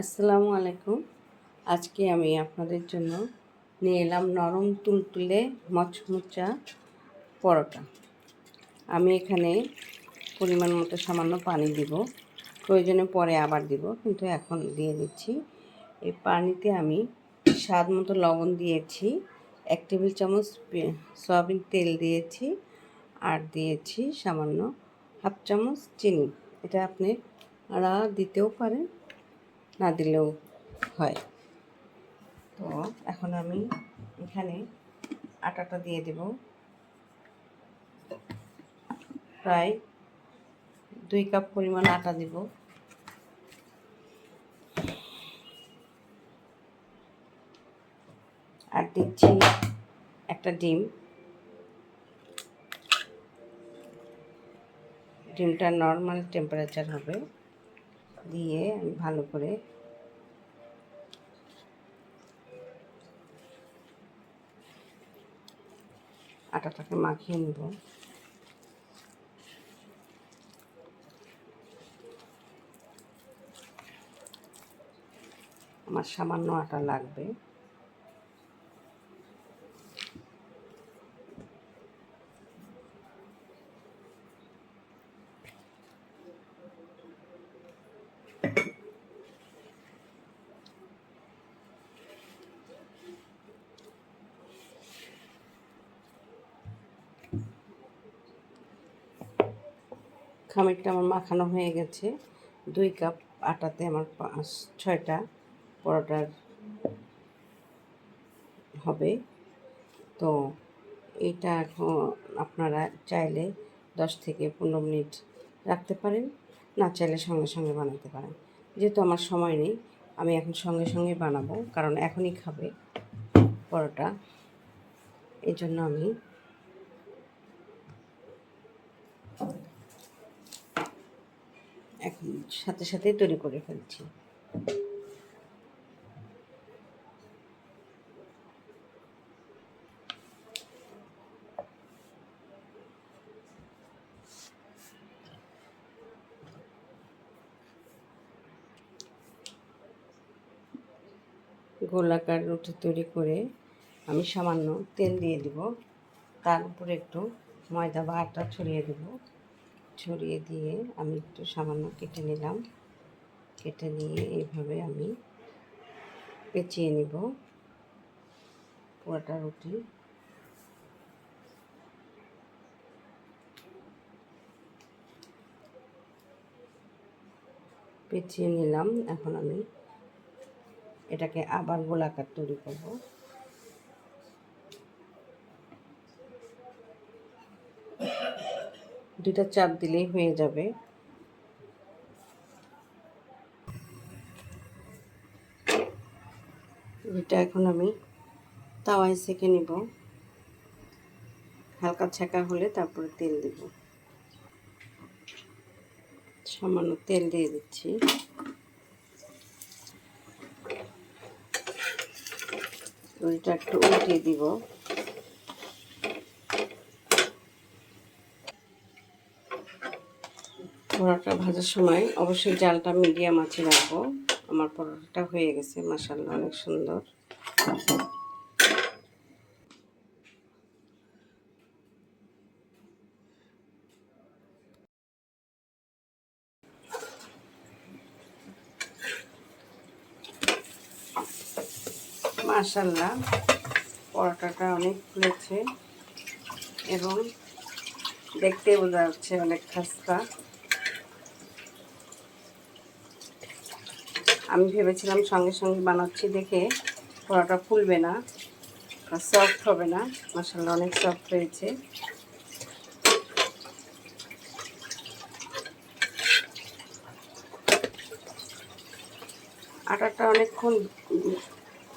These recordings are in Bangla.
আসসালামু আলাইকুম। আজকে আমি আপনাদের জন্য নিয়ে এলাম নরম তুলতুলে মচমুচা পরোটা। আমি এখানে পরিমাণ মতো সামান্য পানি দিব। প্রয়োজনে পরে আবার দিব, কিন্তু এখন দিয়ে দিচ্ছি। এই পানিতে আমি স্বাদ মতো লবণ দিয়েছি, এক টেবিল চামচ সয়াবিন তেল দিয়েছি আর দিয়েছি সামান্য হাফ চামচ চিনি। এটা আপনি আপনারা দিতেও পারেন। না দিলেও হয়। তো এখন আমি এখানে আটাটা দিয়ে দেব। প্রায় দুই কাপ পরিমাণ আটা দেব। আর দিচ্ছি একটা ডিম। ডিমটা নর্মাল টেম্পারেচার হবে। দিয়ে আমি ভালো করে আটাটাকে মাখিয়ে নেব। আমার সামান্য আটা লাগবে। খামিরটা আমার মাখানো হয়ে গেছে। দুই কাপ আটাতে আমার পাঁচ, ছয়টা পরোটার হবে। তো এটা এখন আপনারা চাইলে দশ থেকে পনেরো মিনিট রাখতে পারেন, না চাইলে সঙ্গে সঙ্গে বানাতে পারেন। যেহেতু আমার সময় নেই, আমি এখন সঙ্গে সঙ্গে বানাবো, কারণ এখনই খাবে পরোটা। এই জন্য আমি এখন সাথে সাথেই তৈরি করে ফেলছি। গোলাকার রুটি তৈরি করে আমি সামান্য তেল দিয়ে দিব। তার উপরে একটু ময়দা বা আটা ছড়িয়ে দেব। ছড়িয়ে দিয়ে আমি একটু সামান্য কেটে নিলাম। কেটে নিয়ে এইভাবে আমি পেঁচিয়ে নিব পুরোটা রুটি। পেঁচিয়ে নিলাম। এখন আমি এটাকে আবার গোলাকার তৈরি করব। দুটা চাপ দিলেই হয়ে যাবে। এটা এখন আমি তাওয়ায় সেঁকে নিব। হালকা ছাকা হলে তারপরে তেল দেব। সামান্য তেল দিয়ে দিচ্ছি। ওইটা একটু উল্টিয়ে দিব। পরোটা ভাজার সময় অবশ্যই জালটা মিডিয়াম আছে রাখব। আমার পরোটাটা হয়ে গেছে মাসাল্লাহ অনেক সুন্দর। মাশাল্লাহ পরোটাটা অনেক ফুলেছে এবং দেখতে বোঝা যাচ্ছে অনেক খাস্তা। আমি ভেবেছিলাম সঙ্গে সঙ্গে বানাচ্ছি দেখে পরোটা ফুলবে না সফট হবে না। মাসাল্লাহ অনেক সফট হয়েছে। আটাটা অনেকক্ষণ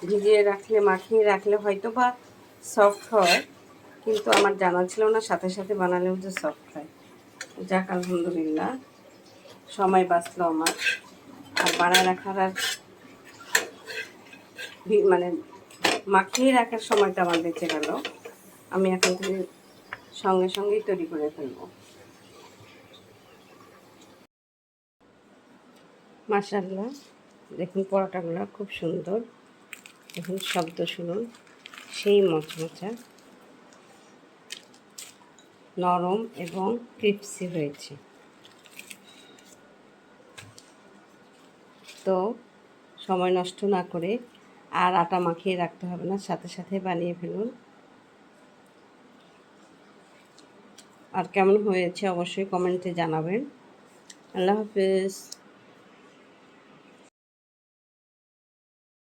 ভিজিয়ে রাখলে, মাখিয়ে রাখলে হয়তো বা সফট হয়, কিন্তু আমার জানা ছিল না, সাথে সাথে বানালেও যে সফট হয়। যাক, আলহামদুলিল্লাহ। সময় বাঁচলো আমার। বানায় রাখার আর মানে মাখিয়ে রাখার সময়টা আমার বেঁচে গেল। আমি এখন থেকে সঙ্গে সঙ্গেই তৈরি করে ফেলব। মাসাল্লাহ দেখুন পরোটাগুলো খুব সুন্দর। দেখুন শব্দ শুনুন, সেই মচমচা। নরম এবং ক্রিপসি হয়েছে। তো সময় নষ্ট না করে আর আটা মাখিয়ে রাখতে হবে না, সাথে সাথে বানিয়ে ফেলুন। আর কেমন হয়েছে অবশ্যই কমেন্টে জানাবেন। আল্লাহ হাফেজ।